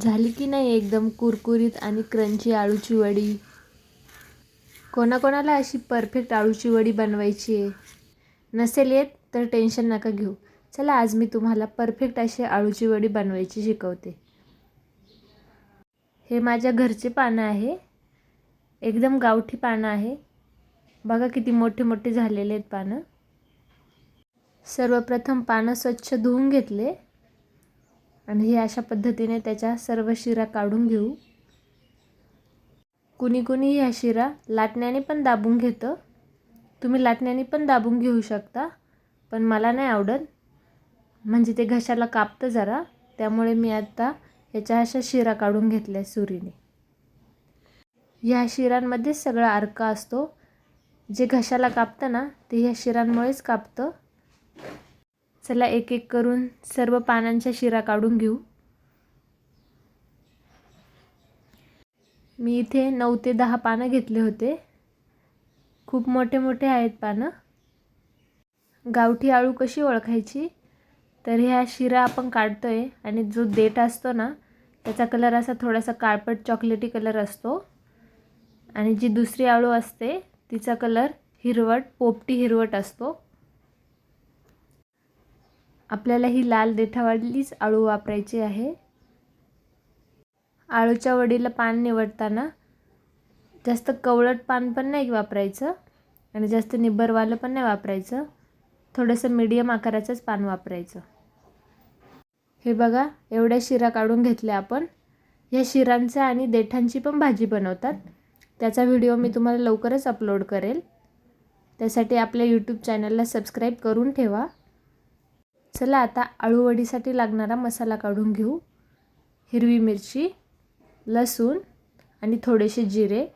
झाली की नाही एकदम कुरकुरीत आणि क्रंची आळूची वडी? कोणाकोणाला अशी परफेक्ट आळूची वडी बनवायची आहे? नसेल येत तर टेन्शन नका घेऊ. चला आज मी तुम्हाला परफेक्ट अशी आळूची वडी बनवायची शिकवते. हे माझ्या घरचे पानं आहे. एकदम गावठी पानं आहे. बघा किती मोठे मोठे झालेले आहेत पानं. सर्वप्रथम पानं स्वच्छ धुवून घेतले. आणि हे अशा पद्धतीने त्याच्या सर्व शिरा काढून घेऊ. कुणी कुणी ह्या शिरा लाटण्याने पण दाबून घेतं. तुम्ही लाटण्याने पण दाबून घेऊ शकता पण मला नाही आवडत. म्हणजे ते घशाला कापतं जरा त्यामुळे मी आत्ता याच्या अशा शिरा काढून घेतल्या सुरीने. ह्या शिरांमध्येच सगळा अर्क असतो. जे घशाला कापतं ना ते ह्या शिरांमुळेच कापतं. चला एक एक करून सर्व पानांच्या शिरा काढून घेऊ. मी इथे नऊ ते दहा पानं घेतले होते. खूप मोठे मोठे आहेत पानं. गावठी आळू कशी ओळखायची? तर ह्या शिरा आपण काढतो आहे आणि जो देठ असतो ना त्याचा कलर असा थोडासा काळपट चॉकलेटी कलर असतो. आणि जी दुसरी आळू असते तिचा कलर हिरवट पोपटी हिरवट असतो. आपल्याला ही लाल देठावालीच आळू वापरायची आहे. आळूच्या वडीला पान निवडताना जास्त कवळट पान पण नाही वापरायचं आणि जास्त निब्बरवालं पण नाही वापरायचं. थोडंसं मीडियम आकाराचंच पान वापरायचं. हे बघा एवढ्या शिरा काढून घेतल्या आपण. ह्या शिरांचा आणि देठांची पण भाजी बनवतात. त्याचा व्हिडिओ मी तुम्हाला लवकरच अपलोड करेल. त्यासाठी आपल्या यूट्यूब चॅनलला सबस्क्राईब करून ठेवा. चला आता आळूवडीसाठी लागणारा मसाला काढून घेऊ. हिरवी मिरची लसूण आणि थोडेसे जिरे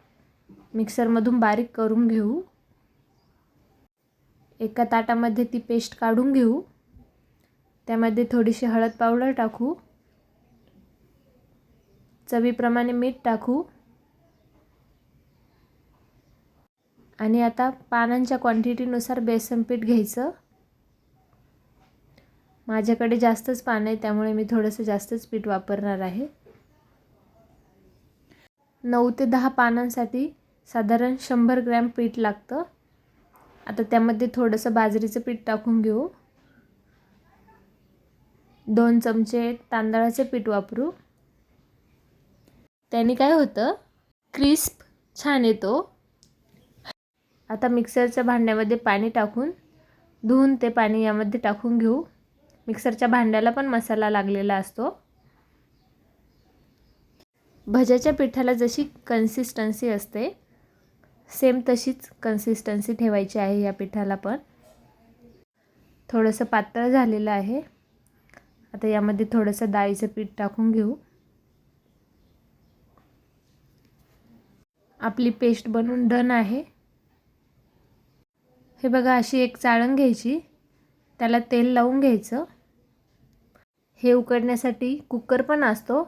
मिक्सरमधून बारीक करून घेऊ. एका ताटामध्ये ती पेस्ट काढून घेऊ. त्यामध्ये थोडीशी हळद पावडर टाकू. चवीप्रमाणे मीठ टाकू. आणि आता पानांच्या क्वांटिटीनुसार बेसन पीठ घ्यायचं. माझ्याकडे जास्तच पान आहे त्यामुळे मी थोडंसं जास्तच पीठ वापरणार आहे. नऊ ते दहा पानांसाठी साधारण शंभर ग्रॅम पीठ लागतं. आता त्यामध्ये थोडंसं बाजरीचं पीठ टाकून घेऊ. दोन चमचे तांदळाचे पीठ वापरू. त्याने काय होतं? क्रिस्प छान येतो. आता मिक्सरच्या भांड्यामध्ये पाणी टाकून धुवून ते पाणी यामध्ये टाकून घेऊ. मिक्सरच्या भांड्याला पण मसाला लागलेला असतो. भज्याच्या पिठाला जशी कन्सिस्टन्सी असते सेम तशीच कन्सिस्टन्सी ठेवायची आहे या पिठाला पण. थोडंसं पातळ झालेलं आहे. आता यामध्ये थोडंसं डाळीचं पीठ टाकून घेऊ. आपली पेस्ट बनवून डन आहे. हे बघा अशी एक चाळण घ्यायची. त्याला तेल लावून घ्यायचं. हे उकडण्यासाठी कुकर पण असतो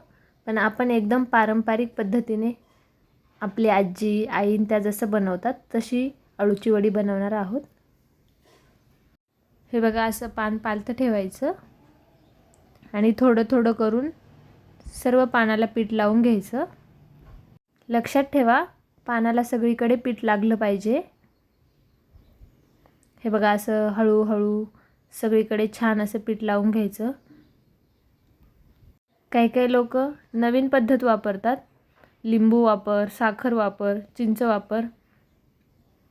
पण आपण एकदम पारंपरिक पद्धतीने आपली आजी आईन त्या जसं बनवतात तशी अळूची वडी बनवणार आहोत. हे बघा असं पान पालतं ठेवायचं आणि थोडं थोडं करून सर्व पानाला पीठ लावून घ्यायचं. लक्षात ठेवा पानाला सगळीकडे पीठ लागलं पाहिजे. हे बघा असं हळूहळू सगळीकडे छान असं पीठ लावून घ्यायचं. काही काही लोक नवीन पद्धत वापरतात. लिंबू वापर साखर वापर चिंच वापर.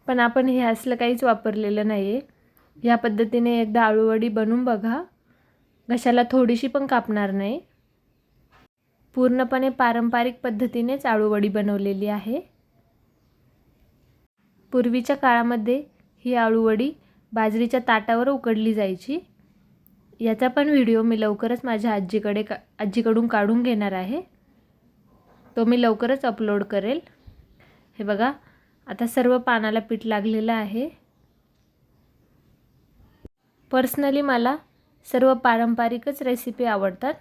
पण आपण हे असलं काहीच वापरलेलं नाही आहे ह्या पद्धतीने एकदा आळूवडी बनवून बघा. घशाला थोडीशी पण कापणार नाही. पूर्णपणे पारंपरिक पद्धतीनेच आळूवडी बनवलेली आहे. पूर्वीच्या काळामध्ये ही आळूवडी बाजरीच्या ताटावर उकडली जायची. याचा पण व्हिडिओ मी लवकरच माझ्या आजीकडे का आजीकडून काढून घेणार आहे. तो मी लवकरच अपलोड करेल. हे बघा आता सर्व पानाला पीठ लागलेलं आहे. पर्सनली मला सर्व पारंपरिकच रेसिपी आवडतात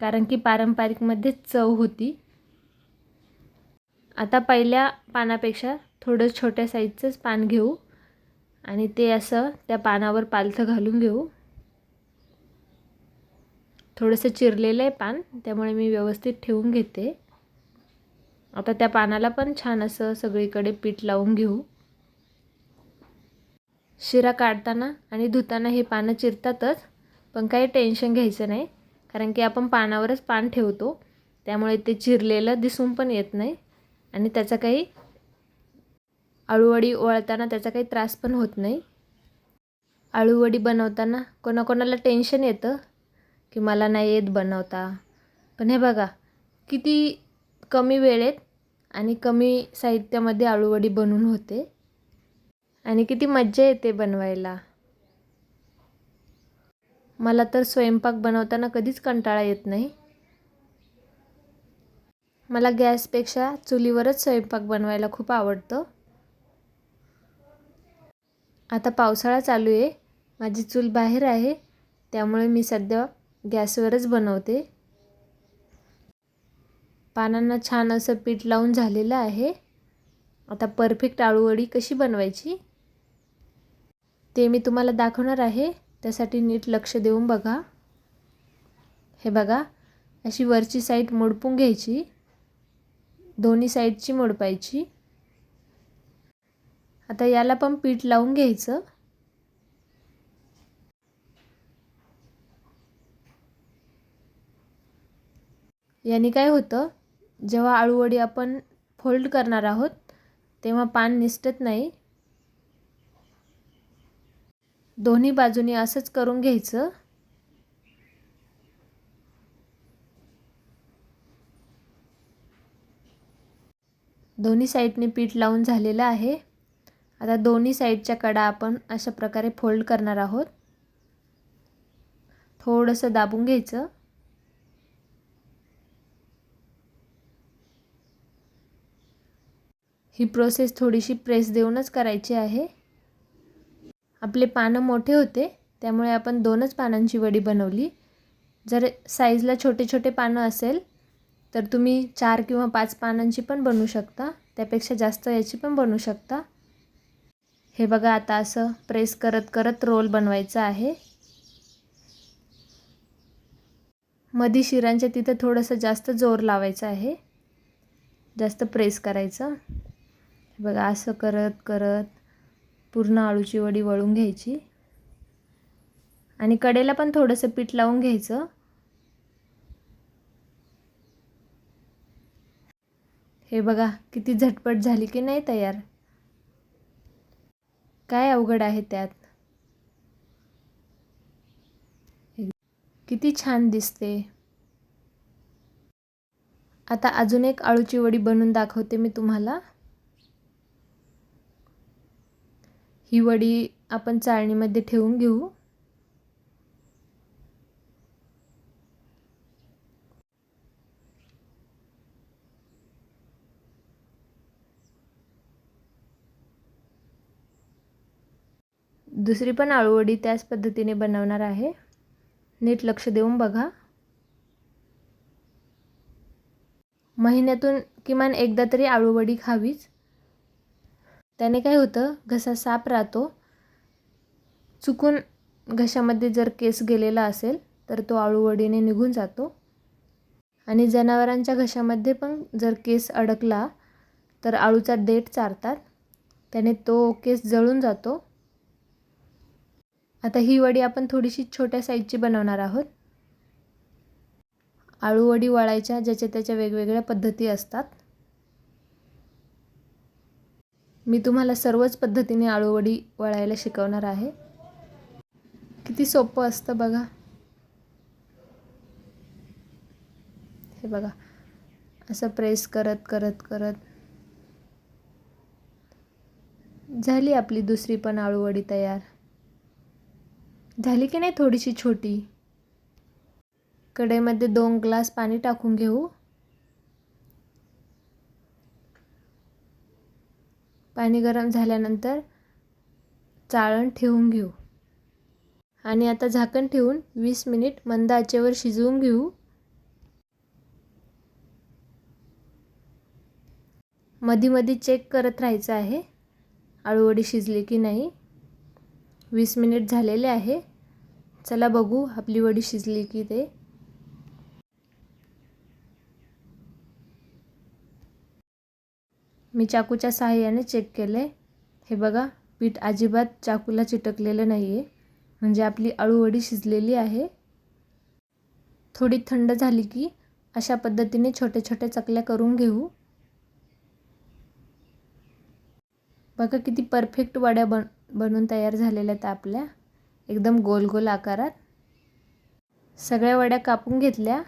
कारण की पारंपरिकमध्ये चव होती. आता पहिल्या पानापेक्षा थोडं छोट्या साईजचंच पान घेऊ आणि ते असं त्या पानावर पालथं घालून घेऊ. थोडंसं चिरलेलं आहे पान त्यामुळे मी व्यवस्थित ठेवून घेते. आता त्या पानाला पण छान असं सगळीकडे पीठ लावून घेऊ. शिरा काढताना आणि धुताना हे पानं चिरतातच पण काही टेन्शन घ्यायचं नाही कारण की आपण पानावरच पान ठेवतो त्यामुळे ते चिरलेलं दिसून पण येत नाही आणि त्याचा काही अळूवडी वळताना त्याचा काही त्रास पण होत नाही. अळूवडी बनवताना कोणाकोणाला टेन्शन येतं की मला नाही येत बनवता. पण हे बघा किती कमी वेळेत आणि कमी साहित्यामध्ये आळूवडी बनवून होते आणि किती मज्जा येते बनवायला. मला तर स्वयंपाक बनवताना कधीच कंटाळा येत नाही. मला गॅसपेक्षा चुलीवरच स्वयंपाक बनवायला खूप आवडतं. आता पावसाळा चालू आहे. माझी चूल बाहेर आहे. त्यामुळे मी सध्या गॅसवरच बनवते. पानांना छान असं पीठ लावून झालेलं आहे. आता परफेक्ट आळूवडी कशी बनवायची? ते मी तुम्हाला दाखवणार आहे. त्यासाठी नीट लक्ष देऊन बघा. हे बघा अशी वरची साईड मोडपून घ्यायची. दोन्ही साईडची मोडपायची. आता याला पण पीठ लावून घ्यायचं. याने काय होतं जेव्हा आळूवडी आपण फोल्ड करणार आहोत तेव्हा पान निसटत नाही. दोन्ही बाजूनी असंच करून घ्यायचं. दोन्ही साईडने पीठ लावून झालेलं आहे. आता दोन्ही साईडच्या कडा आपण अशा प्रकारे फोल्ड करणार आहोत. थोडंसं दाबून घ्यायचं. ही प्रोसेस थोडीशी प्रेस देऊनच करायची आहे. आपले पानं मोठे होते त्यामुळे आपण दोनच पानांची वडी बनवली. जर साईजला छोटे छोटे पानं असेल तर तुम्ही चार किंवा पाच पानांची पण बनवू शकता. त्यापेक्षा जास्त याची पण बनवू शकता. हे बघा आता असं प्रेस करत करत रोल बनवायचा आहे. मधी शिरांच्या तिथं थोडंसं जास्त जोर लावायचं आहे. जास्त प्रेस करायचं. बघा असं करत करत पूर्ण आळूची वडी वळून घ्यायची. आणि कडेला पण थोडंसं पीठ लावून घ्यायचं. हे बघा किती झटपट झाली की नाही तयार? काय अवघड आहे त्यात? किती छान दिसते. आता अजून एक आळूची वडी बनवून दाखवते मी तुम्हाला. ही वडी आपण चाळणीमध्ये ठेवून घेऊ. दुसरी पण आळूवडी त्याच पद्धतीने बनवणार आहे. नीट लक्ष देऊन बघा. महिन्यातून किमान एकदा तरी आळूवडी खावीच. त्याने काय होतं घसा साफ राहतो. चुकून घशामध्ये जर केस गेलेला असेल तर तो आळूवडीने निघून जातो. आणि जनावरांच्या घशामध्ये पण जर केस अडकला तर आळूचा देठ चारतात. त्याने तो केस जळून जातो. आता ही वडी आपण थोडीशी छोट्या साईजची बनवणार आहोत. आळूवडी वळायच्या ज्याच्या त्याच्या वेगवेगळ्या पद्धती असतात. मी तुम्हाला सर्वच पद्धतीने आळूवडी वळायला शिकवणार आहे. किती सोपं असतं बघा. हे बघा. असं प्रेस करत करत करत. झाली आपली दुसरी पण आळूवडी तयार. झाली की नाही थोडीशी छोटी? कढईमध्ये दोन ग्लास पाणी टाकून घेऊ. पाणी गरम झाल्यानंतर चाळण ठेवून घेऊ. आणि आता झाकण ठेवून वीस मिनिट मंद आचेवर शिजवून घेऊ. मधी मधी चेक करत राहायचं आहे आळूवडी शिजली की नाही. वीस मिनिट झालेले आहे. चला बघू आपली वडी शिजली की ते. मी चाकूच्या सहाय्याने चेक केले हे बघा पीठ अजिबात चाकूला चिटकलेलं नाही आहे म्हणजे आपली अळूवडी शिजलेली आहे. थोडी थंड झाली की अशा पद्धतीने छोटे छोटे चकल्या करून घेऊ. बघा किती परफेक्ट वड्या बन बनून तयार झालेल्या आहेत आपल्या. एकदम गोल गोल आकारात. सगळ्या वड्या कापून घेतल्या.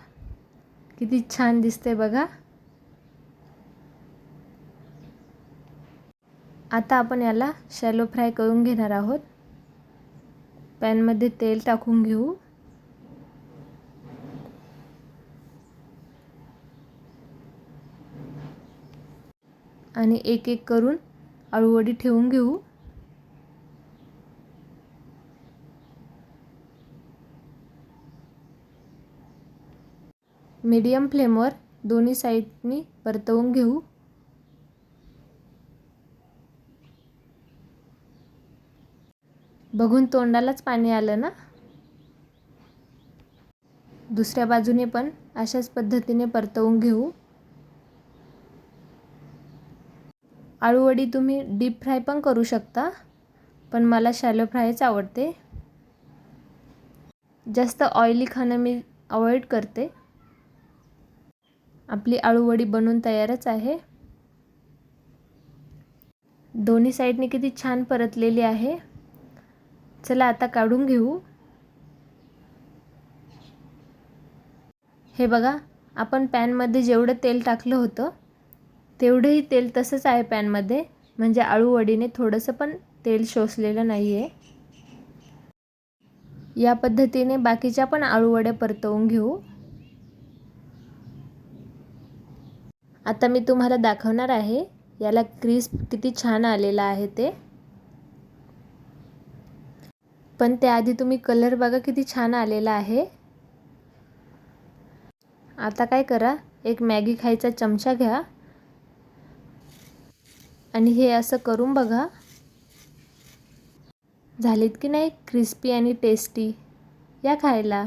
किती छान दिसते बघा. आता आपण याला शॅलो फ्राय करून घेणार आहोत. पॅनमध्ये तेल टाकून घेऊ. आणि एक एक करून अळूवडी ठेवून घेऊ. मीडियम फ्लेमवर दोन्ही साईडनी परतवून घेऊ. बघून तोंडालाच पाणी आलं ना? दुसऱ्या बाजूने पण अशाच पद्धतीने परतवून घेऊ. आळूवडी तुम्ही डीप फ्राय पण करू शकता पण मला शॅलो फ्रायच आवडते. जास्त ऑइली खाणं मी अवॉइड करते. आपली आळूवडी बनून तयारच आहे. दोन्ही साईडने किती छान परतलेली आहे. चला आता काढून घेऊ. हे बघा आपण पॅनमध्ये जेवढं तेल टाकलं होतं तेवढंही तेल तसंच आहे पॅनमध्ये म्हणजे आळूवडीने थोडंसं पण तेल शोषलेलं नाही आहे या पद्धतीने बाकीच्या पण आळूवड्या परतवून घेऊ. आता मी तुम्हाला दाखवणार आहे याला क्रिस्प किती छान आलेला आहे ते. पण त्याआधी तुम्ही कलर बघा किती छान आलेला आहे. आता काय करा एक मॅगी खायचा चमचा घ्या. आणि हे असं करून बघा. झालीत की नाही क्रिस्पी आणि टेस्टी या खायला.